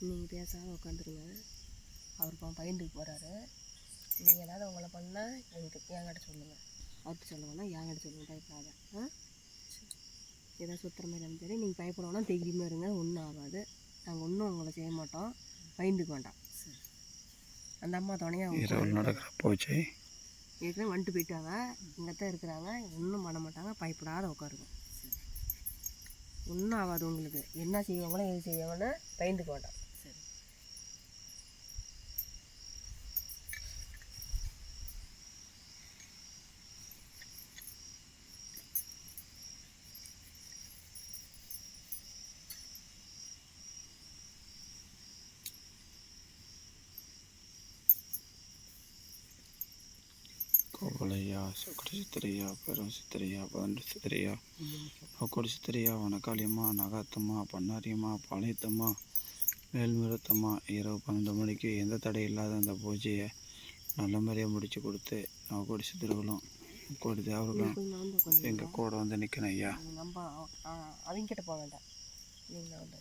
நீங்கள் பேசாமல் உட்காந்துருங்க அவருக்கு அவன் பயந்துக்கு போகிறாரு நீங்கள் ஏதாவது உங்களை பண்ணால் எனக்கு என்கிட்ட சொல்லுங்கள் அவருக்கு சொல்ல வேணாம் என்கிட்ட சொல்லுங்கள் பயப்படாத. ஆ? ஏதாவது சுற்றுற மாதிரி இருந்தாலும் சரி நீங்கள் பயப்பட வேணாம் தைரியமாக இருங்க ஒன்றும் ஆகாது. நாங்கள் ஒன்றும் உங்களை செய்ய மாட்டோம். பயந்துக்க வேண்டாம். அந்த அம்மா துணையாக நடக்கிற பூஜை ஏற்கனவே வந்துட்டு போயிட்டாங்க. இங்கே தான் இருக்கிறாங்க. ஒன்றும் பண்ண மாட்டாங்க. பயப்படாத உட்காருங்க. ஒன்றும் ஆகாது உங்களுக்கு. என்ன செய்வாங்களோ எது செய்வாங்கன்னு பயந்துக்க வேண்டாம். கோபலையா சுக்கடி சித்திரையா பெரும் சித்திரையா பதினெட்டு சித்திரையா அக்கோடி சித்திரையா வனக்காளியம்மா நகாத்தம்மா பண்ணாரியம்மா பாளையத்தம்மா மேல்மிருத்தம்மா இரவு பன்னெண்டு மணிக்கு எந்த தடை இல்லாத அந்த பூஜையை நல்ல முறையாக முடித்து கொடுத்து நவக்கோடி சித்திரங்களும் கோடி தேவர்களும் எங்கள் கூட வந்து நிற்கணும் ஐயா. அவங்க கிட்ட போக வேண்டாம். நீங்கள் வந்து